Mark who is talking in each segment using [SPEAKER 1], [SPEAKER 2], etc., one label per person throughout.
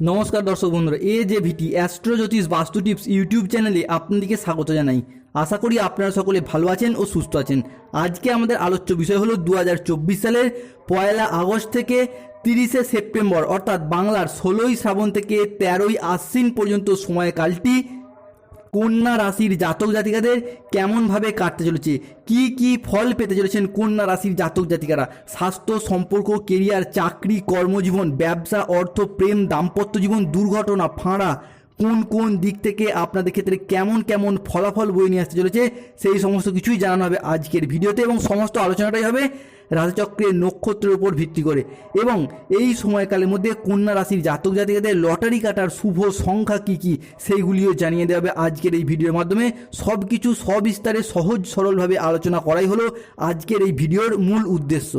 [SPEAKER 1] নমস্কার দর্শক বন্ধুরা, এ যে ভিটি অ্যাস্ট্রোজ্যোতিষ বাস্তু টিপস ইউটিউব চ্যানেলে আপনাদেরকে স্বাগত জানাই। আশা করি আপনারা সকলে ভালো আছেন ও সুস্থ আছেন। আজকে আমাদের আলোচ্য বিষয় হলো দু হাজার চব্বিশ সালের পয়লা আগস্ট থেকে তিরিশে সেপ্টেম্বর, অর্থাৎ বাংলার ষোলোই শ্রাবণ থেকে তেরোই আশ্বিন পর্যন্ত সময়কালটি কন্যা রাশির জাতক জাতিকাদের কেমনভাবে কাটতে চলেছে? কি কি ফল পেতে চলেছেন কন্যা রাশির জাতক জাতিকারা? স্বাস্থ্য সম্পর্ক কেরিয়ার চাকরি, কর্মজীবন, ব্যবসা, অর্থ, প্রেম, দাম্পত্য জীবন, দুর্ঘটনা, ফাঁড়া, কোন কোন দিক থেকে আপনাদের ক্ষেত্রে কেমন কেমন ফলাফল বই নিয়ে আসতে চলেছে? সেই সমস্ত কিছুই জানানো হবে আজকের ভিডিওতে এবং সমস্ত আলোচনাটাই হবে রাশিচক্রের নক্ষত্রের উপর ভিত্তি করে এবং এই সময়কালের মধ্যে কন্যা রাশির জাতক জাতিকাদের লটারি কাটার শুভ সংখ্যা কি কি সেইগুলিও জানিয়ে দেওয়া হবে আজকের এই ভিডিওর মাধ্যমে। সব কিছু সবিস্তারে সহজ সরলভাবে আলোচনা করাই হলো আজকের এই ভিডিওর মূল উদ্দেশ্য।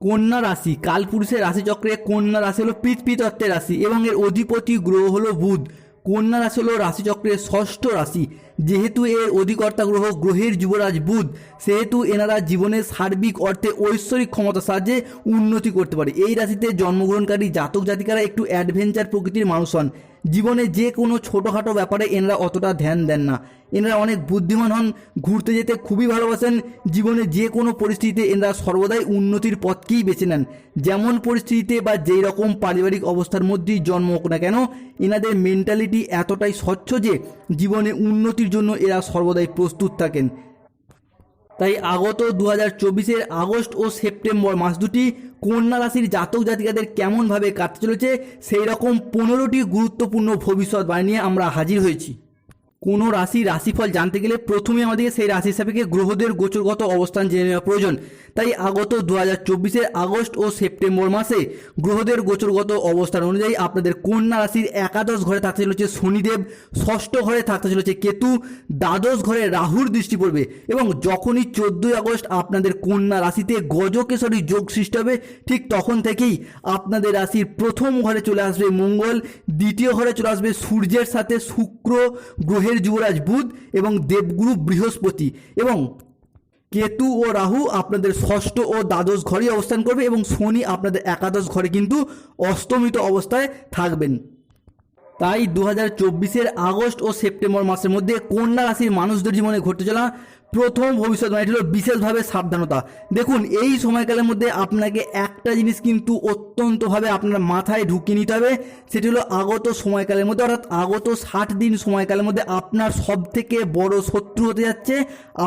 [SPEAKER 1] কন্যা রাশি, কালপুরুষের রাশিচক্রে কন্যা রাশি হলো পৃথ্বী তত্ত্বের রাশি এবং এর অধিপতি গ্রহ হলো বুধ। কন্যা রাশি হলো রাশিচক্রের ষষ্ঠ রাশি। যেহেতু এর অধিকর্তা গ্রহ গ্রহের যুবরাজ বুধ, সেহেতু এনারা জীবনের সার্বিক অর্থে ঐশ্বরিক ক্ষমতার সাহায্যে উন্নতি করতে পারে। এই রাশিতে জন্মগ্রহণকারী জাতক জাতিকারা একটু অ্যাডভেঞ্চার প্রকৃতির মানুষ হন। জীবনে যে কোনো ছোটোখাটো ব্যাপারে এনারা অতটা ধ্যান দেন না। এনারা অনেক বুদ্ধিমান হন, ঘুরতে যেতে খুবই ভালোবাসেন। জীবনে যে কোনো পরিস্থিতিতে এনারা সর্বদাই উন্নতির পথকেই বেছে নেন। যেমন পরিস্থিতিতে বা যেই রকম পারিবারিক অবস্থার মধ্যেই জন্ম হোক না কেন, এনাদের মেন্টালিটি এতটাই স্বচ্ছ যে জীবনে উন্নতির জন্য এরা সর্বদাই প্রস্তুত থাকেন। তাই আগত দু হাজার আগস্ট ও সেপ্টেম্বর মাস দুটি কন্যা রাশির জাতক জাতিকাদের কেমনভাবে কাটতে চলেছে সেই রকম পনেরোটি গুরুত্বপূর্ণ ভবিষ্যৎবাণী নিয়ে আমরা হাজির হয়েছি। কোনো রাশি, রাশিফল জানতে গেলে প্রথমে আমাদেরকে সেই রাশি সাপেক্ষে গ্রহদের গোচরগত অবস্থান জেনে নেওয়া প্রয়োজন। তাই আগত দু হাজার চব্বিশের আগস্ট ও সেপ্টেম্বর মাসে গ্রহদের গোচরগত অবস্থান অনুযায়ী আপনাদের কন্যা রাশির একাদশ ঘরে থাকতে চলেছে শনিদেব, ষষ্ঠ ঘরে থাকতে চলেছে কেতু, দ্বাদশ ঘরে রাহুর দৃষ্টি পড়বে এবং যখনই চোদ্দোই আগস্ট আপনাদের কন্যা রাশিতে গজকেশরী যোগ সৃষ্টি হবে, ঠিক তখন থেকেই আপনাদের রাশির প্রথম ঘরে চলে আসবে মঙ্গল, দ্বিতীয় ঘরে চলে আসবে সূর্যের সাথে শুক্র গ্রহের যুবরাজ বুধ এবং দেবগুরু বৃহস্পতি এবং কেতু ও রাহু আপনাদের ষষ্ঠ ও দ্বাদশ ঘরে অবস্থান করবে এবং শনি আপনাদের একাদশ ঘরে কিন্তু অস্তমিত অবস্থায় থাকবেন। তাই দু হাজার আগস্ট ও সেপ্টেম্বর মাসের মধ্যে কন্যা রাশির মানুষদের জীবনে ঘটতে চলা প্রথম ভবিষ্যৎবাণীটি হলো বিশেষভাবে সাবধানতা। দেখুন, এই সময়কালের মধ্যে আপনাকে একটা জিনিস কিন্তু অত্যন্তভাবে আপনার মাথায় ঢুকিয়ে নিতে হবে, সেটি হলো আগত সময়কালের মধ্যে, অর্থাৎ আগত ষাট দিন সময়কালের মধ্যে আপনার সব থেকে বড় শত্রু হতে যাচ্ছে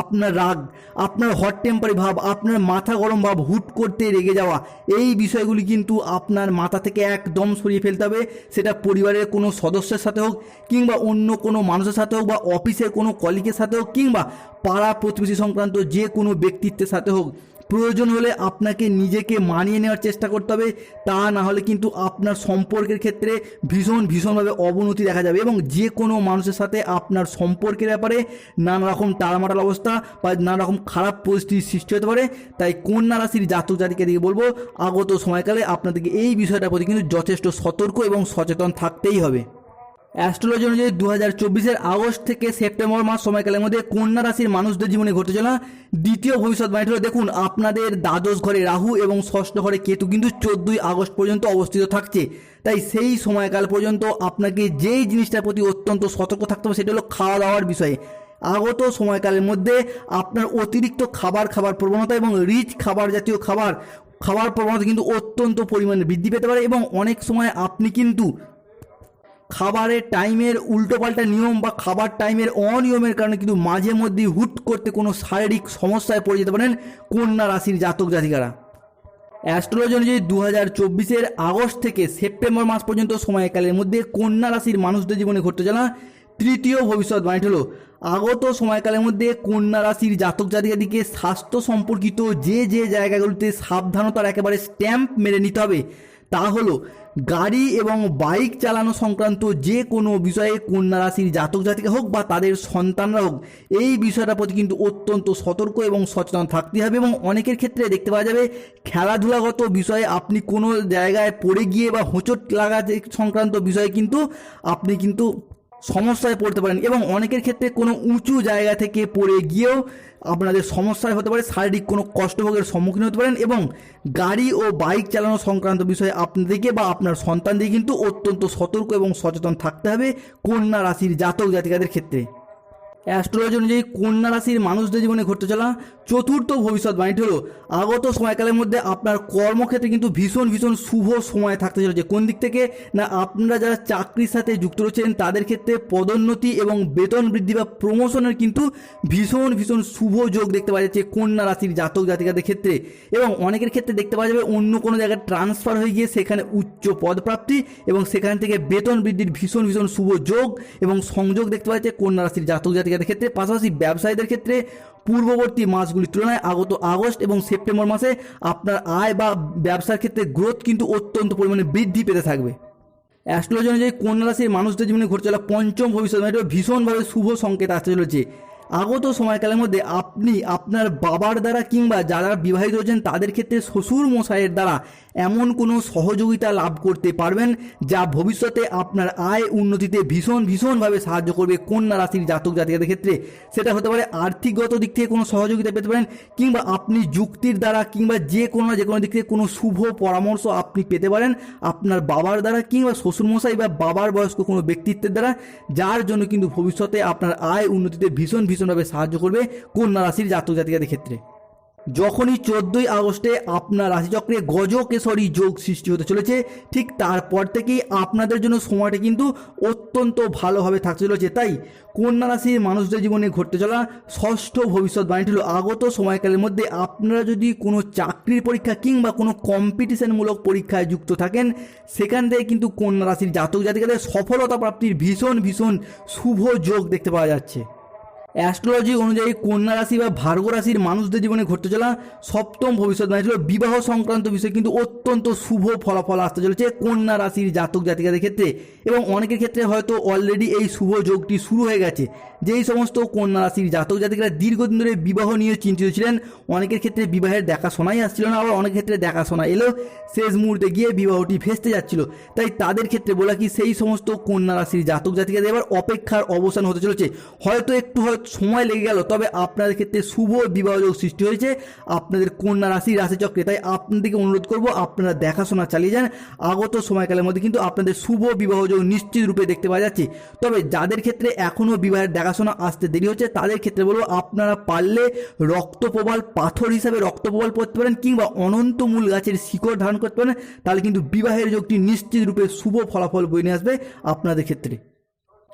[SPEAKER 1] আপনার রাগ, আপনার হট টেম্পারি ভাব, আপনার মাথা গরম ভাব হুট করতে রেগে যাওয়া। এই বিষয়গুলি কিন্তু আপনার মাথা থেকে একদম সরিয়ে ফেলতে হবে, সেটা পরিবারের কোনো সদস্যের সাথে হোক, কিংবা অন্য কোনো মানুষের সাথে হোক, বা অফিসের কোনো কলিগের সাথে হোক, কিংবা পাড়া প্রতিবেশী সংক্রান্ত যে কোনো ব্যক্তিত্বের সাথে হোক, প্রয়োজন হলে আপনাকে নিজেকে মানিয়ে নেওয়ার চেষ্টা করতে হবে। তা না হলে কিন্তু আপনার সম্পর্কের ক্ষেত্রে ভীষণ, ভীষণভাবে অবনতি দেখা যাবে এবং যে কোনো মানুষের সাথে আপনার সম্পর্কের ব্যাপারে নানা রকম টালমাটাল অবস্থা বা নানা রকম খারাপ পরিস্থিতির সৃষ্টি হতে পারে। তাই কন্যা রাশির জাতক জাতিকে দিকে বলব, আগত সময়কালে আপনাদেরকে এই বিষয়টার প্রতি কিন্তু যথেষ্ট সতর্ক এবং সচেতন থাকতেই হবে। অ্যাস্ট্রোলজি অনুযায়ী দু হাজার চব্বিশের আগস্ট থেকে সেপ্টেম্বর মাস সময়কালের মধ্যে কন্যা রাশির মানুষদের জীবনে ঘটে চলা দ্বিতীয় ভবিষ্যৎবাণীটি হলো দেখুন, আপনাদের দ্বাদশ ঘরে রাহু এবং ষষ্ঠ ঘরে কেতু কিন্তু চোদ্দই আগস্ট পর্যন্ত অবস্থিত থাকছে। তাই সেই সময়কাল পর্যন্ত আপনাকে যেই জিনিসটার প্রতি অত্যন্ত সতর্ক থাকতে হবে সেটা হলো খাওয়া দাওয়ার বিষয়ে। আগত সময়কালের মধ্যে আপনার অতিরিক্ত খাবার খাবার প্রবণতা এবং রিচ খাবার জাতীয় খাবার খাবার প্রবণতা কিন্তু অত্যন্ত পরিমাণে বৃদ্ধি পেতে পারে এবং অনেক সময় আপনি কিন্তু খাবারের টাইমের উল্টোপাল্টা নিয়ম বা খাবার টাইমের অনিয়মের কারণে কিন্তু মাঝে মধ্যেই হুট করতে কোনো শারীরিক সমস্যায় পড়ে যেতে পারেন কন্যা রাশির জাতক জাতিকারা। অ্যাস্ট্রোলজি অনুযায়ী দু হাজার চব্বিশের আগস্ট থেকে সেপ্টেম্বর মাস পর্যন্ত সময়কালের মধ্যে কন্যা রাশির মানুষদের জীবনে ঘটতে জানা তৃতীয় ভবিষ্যৎবাণীটি হলো, আগত সময়কালের মধ্যে কন্যা রাশির জাতক জাতিকাদিকে স্বাস্থ্য সম্পর্কিত যে যে জায়গাগুলিতে সাবধানতার একেবারে স্ট্যাম্প মেরে নিতে হবে তা হলো, গাড়ি এবং বাইক চালানো সংক্রান্ত যে কোনো বিষয়ে কন্যা রাশির জাতক জাতিকা হোক বা তাদের সন্তানরা হোক, এই বিষয়টার প্রতি কিন্তু অত্যন্ত সতর্ক এবং সচেতন থাকতে হবে এবং অনেকের ক্ষেত্রে দেখতে পাওয়া যাবে, খেলাধুলাগত বিষয়ে আপনি কোনো জায়গায় পড়ে গিয়ে বা হোঁচট লাগা সংক্রান্ত বিষয়ে কিন্তু আপনি কিন্তু সমস্যায় পড়তে পারেন এবং অনেকের ক্ষেত্রে কোনো উঁচু জায়গা থেকে পড়ে গিয়েও আপনাদের সমস্যায় হতে পারে, শারীরিক কোনো কষ্টভোগের সম্মুখীন হতে পারেন এবং গাড়ি ও বাইক চালানো সংক্রান্ত বিষয়ে আপনাদেরকে বা আপনার সন্তানদের কিন্তু অত্যন্ত সতর্ক এবং সচেতন থাকতে হবে কন্যা রাশির জাতক জাতিকাদের ক্ষেত্রে। অ্যাস্ট্রোলজি অনুযায়ী কন্যা রাশির মানুষদের জীবনে ঘটতে চলা চতুর্থ ভবিষ্যৎবাণীটি হলো, আগত সময়কালের মধ্যে আপনার কর্মক্ষেত্রে কিন্তু ভীষণ ভীষণ শুভ সময় থাকতে চলেছে। কোন দিক থেকে? না, আপনারা যারা চাকরির সাথে যুক্ত রয়েছেন, তাদের ক্ষেত্রে পদোন্নতি এবং বেতন বৃদ্ধি বা প্রমোশনের কিন্তু ভীষণ ভীষণ শুভ যোগ দেখতে পাওয়া যাচ্ছে কন্যা রাশির জাতক জাতিকাদের ক্ষেত্রে। এবং অনেকের ক্ষেত্রে দেখতে পাওয়া যাবে অন্য কোনো জায়গায় ট্রান্সফার হয়ে গিয়ে সেখানে উচ্চ পদপ্রাপ্তি এবং সেখান থেকে বেতন বৃদ্ধির ভীষণ ভীষণ শুভ যোগ এবং সংযোগ দেখতে পাওয়া যাচ্ছে কন্যা রাশির জাতক জাতিকাদের ক্ষেত্রে। পাশাপাশি ব্যবসায়ীদের ক্ষেত্রে পূর্ববর্তী মাসগুলির তুলনায় আগত আগস্ট এবং সেপ্টেম্বর মাসে আপনার আয় বা ব্যবসার ক্ষেত্রে গ্রোথ কিন্তু অত্যন্ত পরিমাণে বৃদ্ধি পেতে থাকবে। অ্যাস্ট্রোলজি অনুযায়ী কন্যা রাশির মানুষদের জীবনে ঘটে চলা পঞ্চম ভবিষ্যৎ ভীষণভাবে শুভ সংকেত আসতে চলেছে। আগত সময়কালের মধ্যে আপনি আপনার বাবার দ্বারা কিংবা যারা বিবাহিত হয়েছেন তাদের ক্ষেত্রে শ্বশুর মশাইয়ের দ্বারা এমন কোনো সহযোগিতা লাভ করতে পারবেন যা ভবিষ্যতে আপনার আয় উন্নতিতে ভীষণ, ভীষণভাবে সাহায্য করবে কন্যা রাশির জাতক জাতিকাদের ক্ষেত্রে। সেটা হতে পারে আর্থিকগত দিক থেকে কোনো সহযোগিতা পেতে পারেন কিংবা আপনি যুক্তির দ্বারা কিংবা যে কোনো যে কোনো দিক থেকে কোনো শুভ পরামর্শ আপনি পেতে পারেন আপনার বাবার দ্বারা কিংবা শ্বশুরমশাই বা বাবার বয়স্ক কোনো ব্যক্তিত্বের দ্বারা, যার জন্য কিন্তু ভবিষ্যতে আপনার আয় উন্নতিতে ভীষণ ভীষণ ভীষণভাবে সাহায্য করবে কন্যা রাশির জাতক জাতিকাদের ক্ষেত্রে। যখনই চোদ্দোই আগস্টে আপনার রাশিচক্রে গজকেশরী যোগ সৃষ্টি হতে চলেছে, ঠিক তারপর থেকেই আপনাদের জন্য সময়টা কিন্তু অত্যন্ত ভালোভাবে থাকতে চলেছে। তাই কন্যা রাশির মানুষদের জীবনে ঘটতে চলা ষষ্ঠ ভবিষ্যৎবাণীটি হলো আগত সময়কালের মধ্যে আপনারা যদি কোনো চাকরির পরীক্ষা কিংবা কোনো কম্পিটিশনমূলক পরীক্ষায় যুক্ত থাকেন, সেখান থেকে কিন্তু কন্যা রাশির জাতক জাতিকাদের সফলতা প্রাপ্তির ভীষণ ভীষণ শুভ যোগ দেখতে পাওয়া যাচ্ছে। অ্যাস্ট্রোলজি অনুযায়ী কন্যা রাশি বা ভার্গ রাশির মানুষদের জীবনে ঘটতে চলা সপ্তম ভবিষ্যৎ ভবিষ্যৎবাণী ছিল বিবাহ সংক্রান্ত বিষয়, কিন্তু অত্যন্ত শুভ ফলাফল আসতে চলেছে কন্যা রাশির জাতক জাতিকাদের ক্ষেত্রে। এবং অনেকের ক্ষেত্রে হয়তো অলরেডি এই শুভ যোগটি শুরু হয়ে গেছে। যেই সমস্ত কন্যা রাশির জাতক জাতিকারা দীর্ঘদিন ধরে বিবাহ নিয়ে চিন্তিত ছিলেন, অনেকের ক্ষেত্রে বিবাহের দেখাশোনাই আসছিল না, আবার অনেক ক্ষেত্রে দেখাশোনা এলেও শেষ মুহূর্তে গিয়ে বিবাহটি ভেস্তে যাচ্ছিল। তাই তাদের ক্ষেত্রে বলা কি, সেই সমস্ত কন্যা রাশির জাতক জাতিকাদের এবার অপেক্ষার অবসান হতে চলেছে। হয়তো একটু হয়তো সময় লেগে গেল। তবে আপনাদের ক্ষেত্রে শুভ বিবাহযোগ সৃষ্টি হয়েছে। আপনাদের কন্যা রাশি, রাশিচক্রে। তাই আপনাদেরকে অনুরোধ করব, আপনারা দেখাশোনা চালিয়ে যান। আগত সময়কালের মধ্যে কিন্তু আপনাদের শুভ বিবাহযোগ নিশ্চিত রূপে দেখতে পাওয়া যাচ্ছে। তবে যাদের ক্ষেত্রে এখনও বিবাহের দেখাশোনা আসতে দেরি হচ্ছে, তাদের ক্ষেত্রে বলব, আপনারা পারলে রক্তপ্রবাল পাথর হিসাবে রক্তপ্রবাল পড়তে পারেন কিংবা অনন্ত মূল গাছের শিকড় ধারণ করতে পারেন। তাহলে কিন্তু বিবাহের যোগটি নিশ্চিত রূপে শুভ ফলাফল বয়ে নিয়ে আসবে আপনাদের ক্ষেত্রে।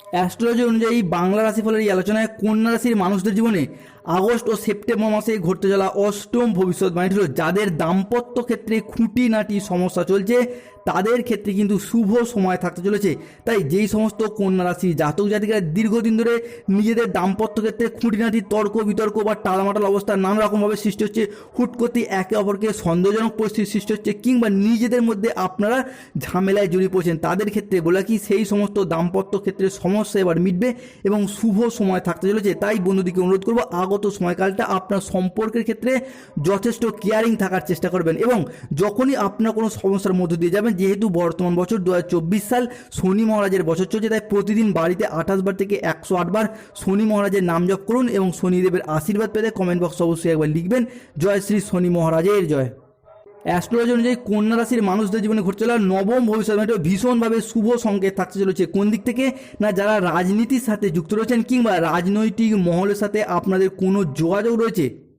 [SPEAKER 1] অ্যাস্ট্রোলজি অনুযায়ী বাংলা রাশিফলের এই আলোচনায় কন্যা রাশির মানুষদের জীবনে আগস্ট ও সেপ্টেম্বর মাসে ঘটতে চলা অষ্টম ভবিষ্যৎবাণী হল যাদের দাম্পত্য ক্ষেত্রে খুঁটিনাটি সমস্যা চলছে, তাদের ক্ষেত্রে কিন্তু শুভ সময় থাকতে চলেছে। তাই যেই সমস্ত কন্যা রাশি, জাতক জাতিকারা দীর্ঘদিন ধরে নিজেদের দাম্পত্য ক্ষেত্রে খুঁটিনাটি তর্ক, বিতর্ক বা টালামাটাল অবস্থা নানা রকমভাবে সৃষ্টি হচ্ছে। হুট করতে একে অপরকে সন্দেহজনক পরিস্থিতি সৃষ্টি হচ্ছে কিংবা নিজেদের মধ্যে আপনারা ঝামেলায় জড়িয়ে পড়ছেন। তাদের ক্ষেত্রে বলে কি, সেই সমস্ত দাম্পত্য ক্ষেত্রে সমস্যা এবার মিটবে এবং শুভ সময় থাকতে চলেছে। তাই বন্ধুদিকে অনুরোধ করব আগত সময়কালটা আপনার সম্পর্কের ক্ষেত্রে যথেষ্ট কেয়ারিং থাকার চেষ্টা করবেন এবং যখনই আপনার কোনো সমস্যার মধ্য দিয়ে যাবেন, যেহেতু বর্তমান বছর দু হাজার চব্বিশ সাল, শনি মহারাজের বছর চলছে, তাই প্রতিদিন বাড়িতে আঠাশ বার থেকে একশো আটবার শনি মহারাজের নাম জপ করুন এবং শনিদেবের আশীর্বাদ পেতে কমেন্ট বক্স অবশ্যই একবার লিখবেন। জয় শ্রী শনি মহারাজের জয়। অ্যাস্ট্রোলজি অনুযায়ী কন্যা রাশির মানুষদের জীবনে ঘটতে চলা নবম ভবিষ্যৎ ভীষণভাবে শুভ সংকেত থাকতে চলেছে। কোন দিক থেকে? না, যারা রাজনীতির সাথে যুক্ত রয়েছেন কিংবা রাজনৈতিক মহলের সাথে আপনাদের কোনো যোগাযোগ রয়েছে?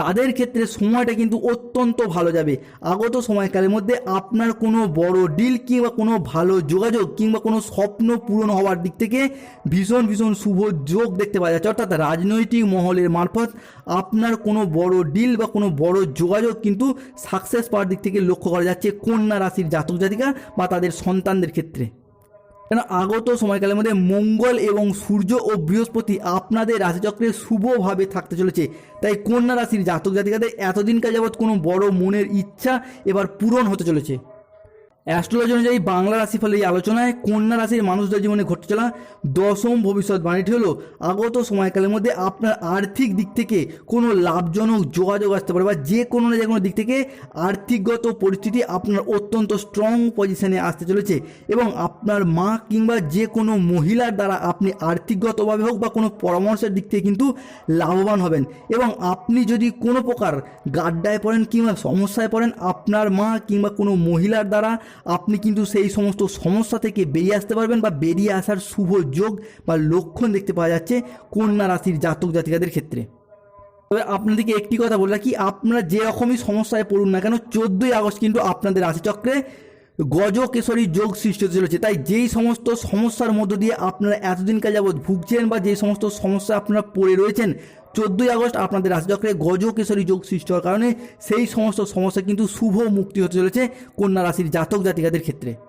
[SPEAKER 1] তাদের ক্ষেত্রে সময়টা কিন্তু অত্যন্ত ভালো যাবে। আগত সময়কালের মধ্যে আপনার কোনো বড় ডিল কিংবা কোনো ভালো যোগাযোগ কিংবা কোনো স্বপ্ন পূরণ হওয়ার দিক থেকে ভীষণ ভীষণ শুভ যোগ দেখতে পাওয়া যাচ্ছে। অর্থাৎ রাজনৈতিক মহলের মারফত আপনার কোনো বড় ডিল বা কোনো বড় যোগাযোগ কিন্তু সাকসেস পাওয়ার দিক থেকে লক্ষ্য করা যাচ্ছে কন্যা রাশির জাতক জাতিকা বা তাদের সন্তানদের ক্ষেত্রে। কেন আগত সময়কালের মধ্যে মঙ্গল এবং সূর্য ও বৃহস্পতি আপনাদের রাশিচক্রে শুভভাবে থাকতে চলেছে। তাই কন্যা রাশির জাতক জাতিকাদের এতদিনকার যাবৎ কোনো বড় মনের ইচ্ছা এবার পূরণ হতে চলেছে। অ্যাস্ট্রোলজি অনুযায়ী বাংলা রাশিফল এই আলোচনায় কন্যা রাশির মানুষদের জীবনে ঘটতে চলা দশম ভবিষ্যৎবাণীটি হলো, আগত সময়কালের মধ্যে আপনার আর্থিক দিক থেকে কোনো লাভজনক যোগাযোগ আসতে পারে বা যে কোনো না যে কোনো দিক থেকে আর্থিকগত পরিস্থিতি আপনার অত্যন্ত স্ট্রং পজিশনে আসতে চলেছে এবং আপনার মা কিংবা যে কোনো মহিলার দ্বারা আপনি আর্থিকগতভাবে হোক বা কোনো পরামর্শের দিক থেকে কিন্তু লাভবান হবেন এবং আপনি যদি কোনো প্রকার গাড্ডায় পড়েন কিংবা সমস্যায় পড়েন, আপনার মা কিংবা কোনো মহিলার দ্বারা আপনি কিন্তু সেই সমস্ত সমস্যা থেকে বেরিয়ে আসতে পারবেন বা বেরিয়ে আসার শুভ যোগ বা লক্ষণ দেখতে পাওয়া যাচ্ছে কন্যা রাশির জাতক জাতিকাদের ক্ষেত্রে। তবে আপনাদেরকে একটি কথা বলে রাখি, আপনারা যে রকমই সমস্যায় পড়ুন না কেন, চোদ্দোই আগস্ট কিন্তু আপনাদের রাশিচক্রে গজকেশরী যোগ সৃষ্টি হতে চলেছে। তাই যেই সমস্ত সমস্যার মধ্য দিয়ে আপনারা এতদিনকার যাবৎ ভুগছেন বা যে সমস্ত সমস্যা আপনারা পড়ে রয়েছেন চোদ্দোই আগস্ট আপনাদের রাশিচক্রে গজকেশরী যোগ সৃষ্টি হওয়ার কারণে সেই সমস্ত সমস্যা কিন্তু শুভ মুক্তি হতে চলেছে কন্যা রাশির জাতক জাতিকাদের ক্ষেত্রে।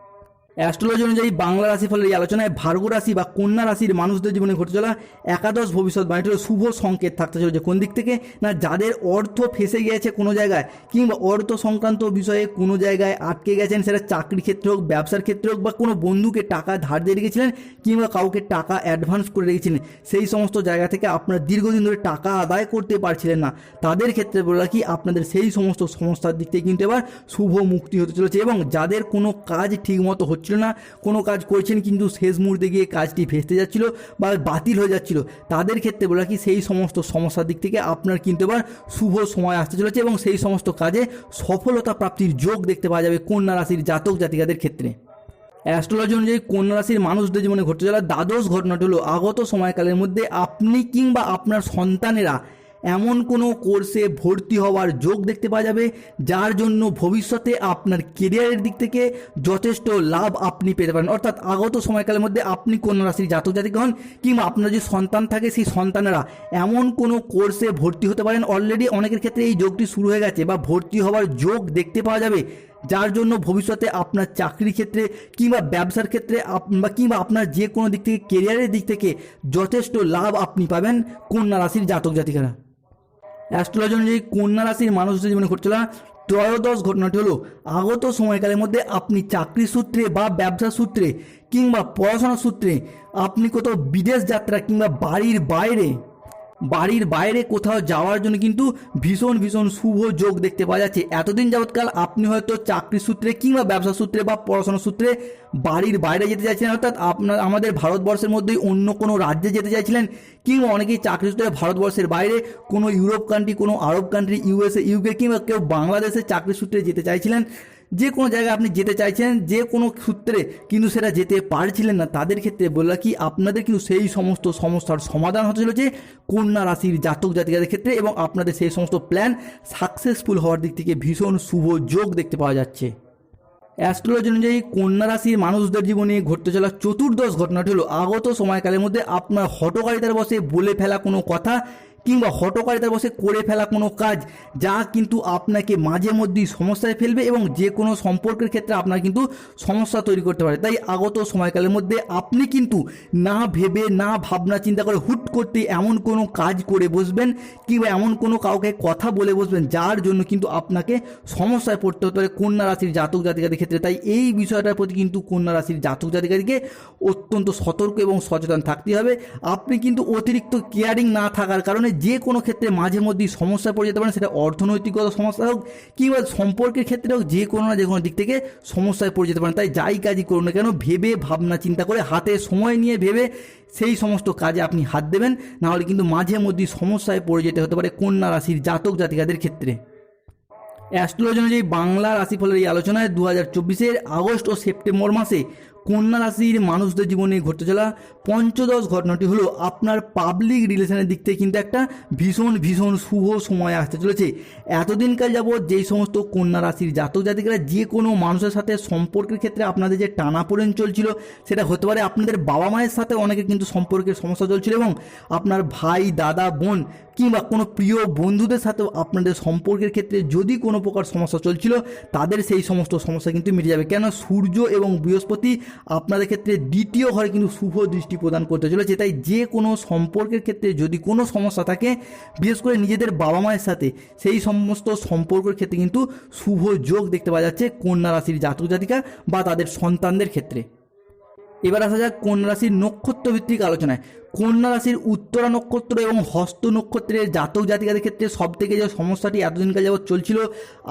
[SPEAKER 1] অ্যাস্ট্রোলজি অনুযায়ী বাংলা রাশিফলের এই আলোচনায় ভার্গ রাশি বা কন্যা রাশির মানুষদের জীবনে ঘটে চলা একাদশ ভবিষ্যৎ ভবিষ্যৎবাণীটির শুভ সংকেত থাকতে চলেছে। কোন দিক থেকে? না, যাদের অর্থ ফেসে গিয়েছে কোনো জায়গায়, কিংবা অর্থ সংক্রান্ত বিষয়ে কোনো জায়গায় আটকে গেছেন, সেটা চাকরি ক্ষেত্রে হোক, ব্যবসার ক্ষেত্রে হোক, বা কোনো বন্ধুকে টাকা ধার দিয়ে রেখেছিলেন, কিংবা কাউকে টাকা অ্যাডভান্স করে রেখেছিলেন, সেই সমস্ত জায়গা থেকে আপনারা দীর্ঘদিন ধরে টাকা আদায় করতে পারছিলেন না। তাদের ক্ষেত্রে বলে রাখি আপনাদের সেই সমস্ত সমস্যার দিক থেকে কিন্তু এবার শুভ মুক্তি হতে চলেছে, এবং যাদের কোনো কাজ ঠিকমতো হচ্ছিল না। কোনো কাজ করছেন কিন্তু শেষ মুহূর্তে গিয়ে কাজটি ভেস্তে যাচ্ছিল বা বাতিল হয়ে যাচ্ছিল। তাদের ক্ষেত্রে বলে রাখি সেই সমস্ত সমস্যার দিক থেকে আপনার কিন্তু এবার শুভ সময় আসতে চলেছে এবং সেই সমস্ত কাজে সফলতা প্রাপ্তির যোগ দেখতে পাওয়া যাবে কন্যা রাশির জাতক জাতিকাদের ক্ষেত্রে। অ্যাস্ট্রোলজি অনুযায়ী কন্যা রাশির মানুষদের জীবনে ঘটতে চলা দ্বাদশ ঘটনাটি হলো আগত সময়কালের মধ্যে আপনি কিংবা আপনার সন্তানেরা এমন কোনো কোর্সে ভর্তি হওয়ার যোগ দেখতে পাওয়া যাবে, যার জন্য ভবিষ্যতে আপনার কেরিয়ারের দিক থেকে যথেষ্ট লাভ আপনি পেতে পারেন। অর্থাৎ আগত সময়কালের মধ্যে আপনি কন্যা রাশির জাতক জাতিক হন, কিংবা আপনার যে সন্তান থাকে, সেই সন্তানেরা এমন কোনো কোর্সে ভর্তি হতে পারেন। অলরেডি অনেকের ক্ষেত্রে এই যোগটি শুরু হয়ে গেছে বা ভর্তি হওয়ার যোগ দেখতে পাওয়া যাবে, যার জন্য ভবিষ্যতে আপনার চাকরি ক্ষেত্রে কিংবা ব্যবসার ক্ষেত্রে বা কিংবা আপনার যে কোনো দিক থেকে কেরিয়ারের দিক থেকে যথেষ্ট লাভ আপনি পাবেন কন্যা রাশির জাতক জাতিকারা। অ্যাস্ট্রোলজি অনুযায়ী কন্যা রাশির মানুষদের জীবনে ঘটছিল ত্রয়োদশ ঘটনাটি হলো আগত সময়কালের মধ্যে আপনি চাকরি সূত্রে বা ব্যবসা সূত্রে কিংবা পড়াশোনার সূত্রে আপনি কোথাও বিদেশ যাত্রা কিংবা বাড়ির বাইরে বাড়ির বাইরে কোথাও যাওয়ার জন্য কিন্তু ভীষণ ভীষণ শুভ যোগ দেখতে পাওয়া যাচ্ছে। এতদিন যাবৎকাল আপনি হয়তো চাকরি সূত্রে কিংবা ব্যবসা সূত্রে বা পড়াশোনা সূত্রে বাড়ির বাইরে যেতে চাইছিলেন, অর্থাৎ আপনার, আমাদের ভারতবর্ষের মধ্যেই অন্য কোনো রাজ্যে যেতে চাইছিলেন কিংবা অনেকেই চাকরি সূত্রে ভারতবর্ষের বাইরে কোনো ইউরোপ কান্ট্রি কোনো আরব কান্ট্রি ইউএসএ ইউকে কিংবা কেউ বাংলাদেশের চাকরি সূত্রে যেতে চাইছিলেন। যে কোনো জায়গায় আপনি যেতে চাইছেন, যে কোনো সূত্রে কিন্তু সেটা যেতে পারছিলেন না, তাদের ক্ষেত্রে বললা কি, আপনাদের কিন্তু সেই সমস্ত সমস্যার সমাধান হতে চলেছে কন্যা রাশির জাতক জাতিকাদের ক্ষেত্রে এবং আপনাদের সেই সমস্ত প্ল্যান সাকসেসফুল হওয়ার দিক থেকে ভীষণ শুভ যোগ দেখতে পাওয়া যাচ্ছে। অ্যাস্ট্রোলজি অনুযায়ী কন্যা রাশির মানুষদের জীবনে ঘটতে চলা চতুর্দশ ঘটনাটি হলো আগত সময়কালের মধ্যে আপনার হটকারিতার বসে বলে ফেলা কোনো কথা কিংবা হটকারিতার বসে করে ফেলা কোনো কাজ, যা কিন্তু আপনাকে মাঝে মধ্যেই সমস্যায় ফেলবে এবং যে কোনো সম্পর্কের ক্ষেত্রে আপনার কিন্তু সমস্যা তৈরি করতে পারে। তাই আগত সময়কালের মধ্যে আপনি কিন্তু না ভেবে, না ভাবনা চিন্তা করে হুট করতে এমন কোনো কাজ করে বসবেন কিংবা এমন কোনো কাউকে কথা বলে বসবেন, যার জন্য কিন্তু আপনাকে সমস্যায় পড়তে হতে পারে কন্যা রাশির জাতক জাতিকাদের ক্ষেত্রে। তাই এই বিষয়টার প্রতি কিন্তু কন্যা রাশির জাতক জাতিকাদেরকে অত্যন্ত সতর্ক এবং সচেতন থাকতে হবে। আপনি কিন্তু অতিরিক্ত কেয়ারিং না থাকার কারণে যে কোনো ক্ষেত্রে মাঝে মধ্যেই সমস্যায় পড়ে যেতে পারেন সেটা অর্থনৈতিকগত সমস্যা হোক কিংবা সম্পর্কের ক্ষেত্রে হোক, যে কোনো না যে কোনো দিক থেকে সমস্যায় পড়ে যেতে পারেন তাই যাই কাজই করুন না কেন, ভেবে ভাবনা চিন্তা করে হাতে সময় নিয়ে ভেবে সেই সমস্ত কাজে আপনি হাত দেবেন। নাহলে কিন্তু মাঝে মধ্যেই সমস্যায় পড়ে যেতে হতে পারে কন্যা রাশির জাতক জাতিকাদের ক্ষেত্রে। অ্যাস্ট্রোলজি অনুযায়ী বাংলা রাশিফলের এই আলোচনায় দু হাজার চব্বিশের আগস্ট ও সেপ্টেম্বর মাসে কন্যা রাশির মানুষদের জীবনে ঘটতে চলা পঞ্চদশ ঘটনাটি হলো আপনার পাবলিক রিলেশনের দিক থেকে কিন্তু একটা ভীষণ ভীষণ শুভ সময় আসতে চলেছে। এতদিনকাল যাবৎ যেই সমস্ত কন্যা রাশির জাতক জাতিকারা যে কোনো মানুষের সাথে সম্পর্কের ক্ষেত্রে আপনাদের যে টানাপোড়েন চলছিল, সেটা হতে পারে আপনাদের বাবা মায়ের সাথে অনেকে কিন্তু সম্পর্কের সমস্যা চলছিল এবং আপনার ভাই, দাদা, বোন কিংবা কোনো প্রিয় বন্ধুদের সাথেও আপনাদের সম্পর্কের ক্ষেত্রে যদি কোনো প্রকার সমস্যা চলছিল, তাদের সেই সমস্ত সমস্যা কিন্তু মিটে যাবে। কেন সূর্য এবং বৃহস্পতি আপনাদের ক্ষেত্রে দ্বিতীয় ঘরে কিন্তু শুভ দৃষ্টি প্রদান করতে চলেছে। তাই যে কোনো সম্পর্কের ক্ষেত্রে যদি কোনো সমস্যা থাকে, বিশেষ করে নিজেদের বাবা মায়ের সাথে, সেই সমস্ত সম্পর্কের ক্ষেত্রে কিন্তু শুভ যোগ দেখতে পাওয়া যাচ্ছে কন্যা রাশির জাতক জাতিকা বা তাদের সন্তানদের ক্ষেত্রে। এবার আসা যাক কন্যা রাশির নক্ষত্রভিত্তিক আলোচনায়। কন্যা রাশির উত্তরা নক্ষত্র এবং হস্ত নক্ষত্রের জাতক জাতিকাদের ক্ষেত্রে সব থেকে যে সমস্যাটি এতদিনকার যাবৎ চলছিল,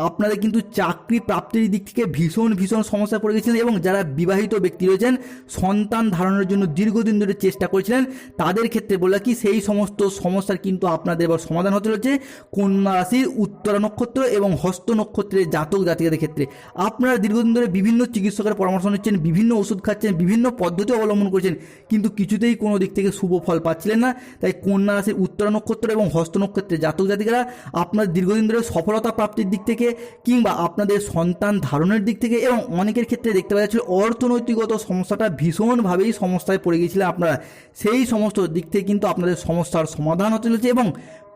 [SPEAKER 1] আপনাদের কিন্তু চাকরি প্রাপ্তির দিক থেকে ভীষণ ভীষণ সমস্যা পড়ে গেছিলেন এবং যারা বিবাহিত ব্যক্তি রয়েছেন, সন্তান ধারণের জন্য দীর্ঘদিন ধরে চেষ্টা করেছিলেন, তাদের ক্ষেত্রে বলে কি সেই সমস্ত সমস্যার কিন্তু আপনাদের এবার সমাধান হতে চলেছে কন্যা রাশির উত্তরা নক্ষত্র এবং হস্ত নক্ষত্রের জাতক জাতিকাদের ক্ষেত্রে। আপনারা দীর্ঘদিন ধরে বিভিন্ন চিকিৎসকের পরামর্শ নিচ্ছেন, বিভিন্ন ওষুধ খাচ্ছেন, বিভিন্ন পদ্ধতি অবলম্বন করছেন, কিন্তু কিছুতেই কোনো দিক থেকে শুভ ফল পাচ্ছিলেন না। তাই কন্যা রাশির উত্তরা নক্ষত্র এবং হস্ত নক্ষত্রের জাতক জাতিকারা আপনার দীর্ঘদিন ধরে সফলতা প্রাপ্তির দিক থেকে কিংবা আপনাদের সন্তান ধারণের দিক থেকে এবং অনেকের ক্ষেত্রে দেখতে পাওয়া যাচ্ছিল অর্থনৈতিকগত সমস্যাটা ভীষণভাবেই সমস্যায় পড়ে গিয়েছিলেন আপনারা। সেই সমস্ত দিক থেকে কিন্তু আপনাদের সমস্যার সমাধান হতে চলেছে এবং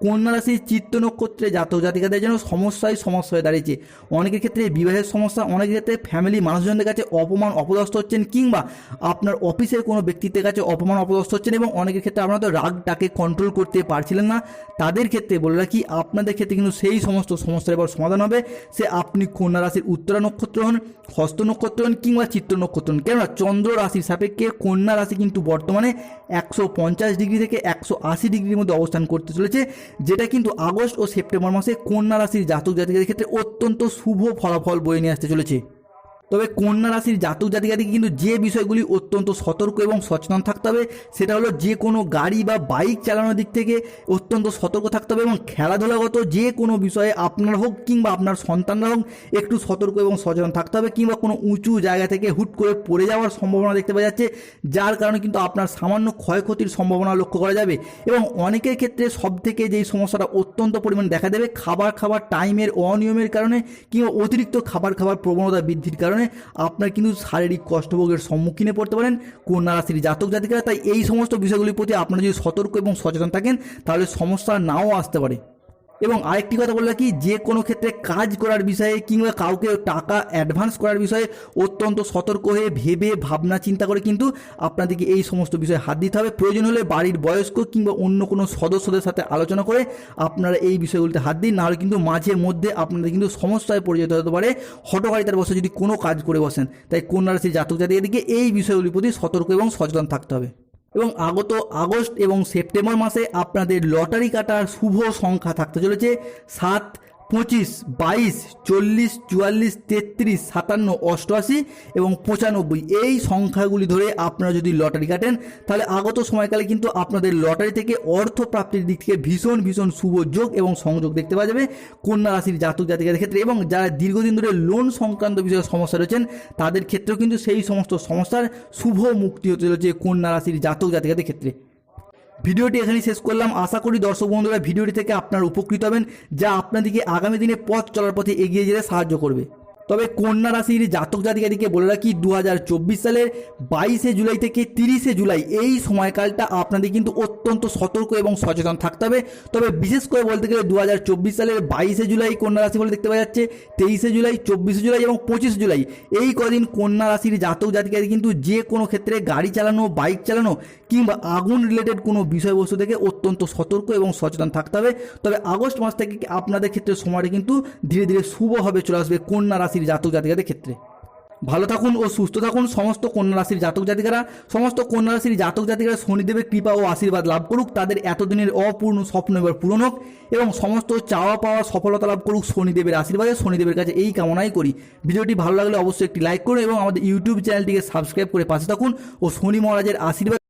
[SPEAKER 1] কন্যা রাশির চিত্ত নক্ষত্রে জাতক জাতিকাদের যেন সমস্যায় সমস্যা হয়ে দাঁড়িয়েছে? অনেকের ক্ষেত্রে বিবাহের সমস্যা, অনেকের ক্ষেত্রে ফ্যামিলি মানুষজনদের কাছে অপমান, অপদস্থ হচ্ছেন কিংবা আপনার অফিসের কোনো ব্যক্তিত্বের কাছে অপমান, অপদস্থ হচ্ছেন এবং অনেকের ক্ষেত্রে আপনারা তো রাগটাকে কন্ট্রোল করতে পারছিলেন না। তাদের ক্ষেত্রে বলে রাখি, আপনাদের ক্ষেত্রে কিন্তু সেই সমস্ত সমস্যার এবার সমাধান হবে। সে আপনি কন্যা রাশির উত্তরা নক্ষত্র হন হস্ত নক্ষত্র কিংবা চিত্র নক্ষত্র কেননা চন্দ্র রাশির সাপেক্ষে কন্যা রাশি কিন্তু বর্তমানে একশো পঞ্চাশ ডিগ্রি থেকে একশো আশি ডিগ্রির মধ্যে অবস্থান করতে চলেছে, যেটা কিন্তু আগস্ট ও সেপ্টেম্বর মাসে কন্যা রাশির জাতক জাতিকাদের ক্ষেত্রে অত্যন্ত শুভ ফলাফল বয়ে নিয়ে আসতে চলেছে। তবে কন্যা রাশির জাতক জাতিকাদিকে কিন্তু যে বিষয়গুলি অত্যন্ত সতর্ক এবং সচেতন থাকতে হবে, সেটা হলো যে কোনো গাড়ি বা বাইক চালানোর দিক থেকে অত্যন্ত সতর্ক থাকতে হবে এবং খেলাধুলাগত যে কোনো বিষয়ে আপনার হোক কিংবা আপনার সন্তানরা হোক, একটু সতর্ক এবং সচেতন থাকতে হবে কিংবা কোনো উঁচু জায়গা থেকে হুট করে পড়ে যাওয়ার সম্ভাবনা দেখতে পাওয়া যাচ্ছে, যার কারণে কিন্তু আপনার সামান্য ক্ষয়ক্ষতির সম্ভাবনা লক্ষ্য করা যাবে এবং অনেকের ক্ষেত্রে সব থেকে যেই সমস্যাটা অত্যন্ত পরিমাণে দেখা দেবে, খাবার খাবার টাইমের অনিয়মের কারণে কিংবা অতিরিক্ত খাবার খাবার প্রবণতা বৃদ্ধির কারণে আপনার কিন্তু শারীরিক কষ্টভোগের সম্মুখীনে পড়তে পারেন। কন্যা রাশির জাতক জাতিকারা, তাই এই সমস্ত বিষয়গুলির প্রতি আপনারা যদি সতর্ক এবং সচেতন থাকেন, তাহলে সমস্যা নাও আসতে পারে। এবং আরেকটি কথা বললে কি, যে কোনো ক্ষেত্রে কাজ করার বিষয়ে কিংবা কাউকে টাকা অ্যাডভান্স করার বিষয়ে অত্যন্ত সতর্ক হয়ে ভেবে ভাবনা চিন্তা করে কিন্তু আপনাদেরকে এই সমস্ত বিষয়ে হাত দিতে হবে। প্রয়োজন হলে বাড়ির বয়স্ক কিংবা অন্য কোনো সদস্যদের সাথে আলোচনা করে আপনারা এই বিষয়গুলিতে হাত দিন। নাহলে কিন্তু মাঝে মধ্যে আপনাদের কিন্তু সমস্যায় পড়ে যেতে হতে পারে। হটকারিতার বসে যদি কোনো কাজ করে বসেন, তাই কন্যা রাশির জাতক জাতিকাদিকে এই বিষয়গুলির প্রতি সতর্ক এবং সচেতন থাকতে হবে। এবং আগত আগস্ট এবং সেপ্টেম্বর মাসে আপনাদের লটারি কাটার শুভ সংখ্যা থাকতে চলেছে সাত পঁচিশ, বাইশ, চল্লিশ, চুয়াল্লিশ, তেত্রিশ, সাতান্ন, অষ্টআশি এবং পঁচানব্বই। এই সংখ্যাগুলি ধরে আপনারা যদি লটারি কাটেন, তাহলে আগত সময়কালে কিন্তু আপনাদের লটারি থেকে অর্থ প্রাপ্তির দিক থেকে ভীষণ ভীষণ শুভ যোগ এবং সংযোগ দেখতে পাওয়া যাবে কন্যা রাশির জাতক জাতিকাদের ক্ষেত্রে এবং যারা দীর্ঘদিন ধরে লোন সংক্রান্ত বিষয়ে সমস্যা রয়েছেন, তাদের ক্ষেত্রেও কিন্তু সেই সমস্ত সমস্যার শুভ মুক্তি হতে চলেছে কন্যা রাশির জাতক জাতিকাদের ক্ষেত্রে। ভিডিওটি এখানে শেষ করলাম। আশা করি দর্শক বন্ধুরা ভিডিওটি থেকে আপনার উপকৃত হবেন, যা আপনাদেরকে আগামী দিনে পথ চলার পথে এগিয়ে যেতে সাহায্য করবে। তবে কন্যা রাশির জাতক জাতিকাদিকে বলে রাখি দু সালের বাইশে জুলাই থেকে তিরিশে জুলাই এই সময়কালটা আপনাদের কিন্তু অত্যন্ত সতর্ক এবং সচেতন থাকতে হবে। তবে বিশেষ করে বলতে গেলে দু হাজার চব্বিশ সালের বাইশে জুলাই কন্যা রাশি বলে দেখতে পাওয়া যাচ্ছে, তেইশে জুলাই, চব্বিশে জুলাই এবং পঁচিশে জুলাই এই কদিন কন্যা রাশির জাতক জাতিকাদি কিন্তু যে কোনো ক্ষেত্রে গাড়ি চালানো, বাইক চালানো কিংবা আগুন রিলেটেড কোনো বিষয়বস্তু থেকে অত্যন্ত সতর্ক এবং সচেতন থাকতে হবে। তবে আগস্ট মাস থেকে আপনাদের ক্ষেত্রে সময়টা কিন্তু ধীরে ধীরে শুভভাবে চলে আসবে কন্যা রাশির জাতক জাতিকাদের ক্ষেত্রে। ভালো থাকুন ও সুস্থ থাকুন। সমস্ত কন্যা রাশির জাতক জাতিকারা, সমস্ত কন্যা রাশির জাতক জাতিকারা শনিদেবের কৃপা ও আশীর্বাদ লাভ করুক। তাদের এতদিনের অপূর্ণ স্বপ্ন এবার পূরণ হোক এবং সমস্ত চাওয়া পাওয়া সফলতা লাভ করুক শনিদেবের আশীর্বাদে। শনিদেবের কাছে এই কামনাই করি। ভিডিওটি ভালো লাগলে অবশ্যই একটি লাইক করুন এবং আমাদের ইউটিউব চ্যানেলটিকে সাবস্ক্রাইব করে পাশে থাকুন ও শনি মহারাজের আশীর্বাদ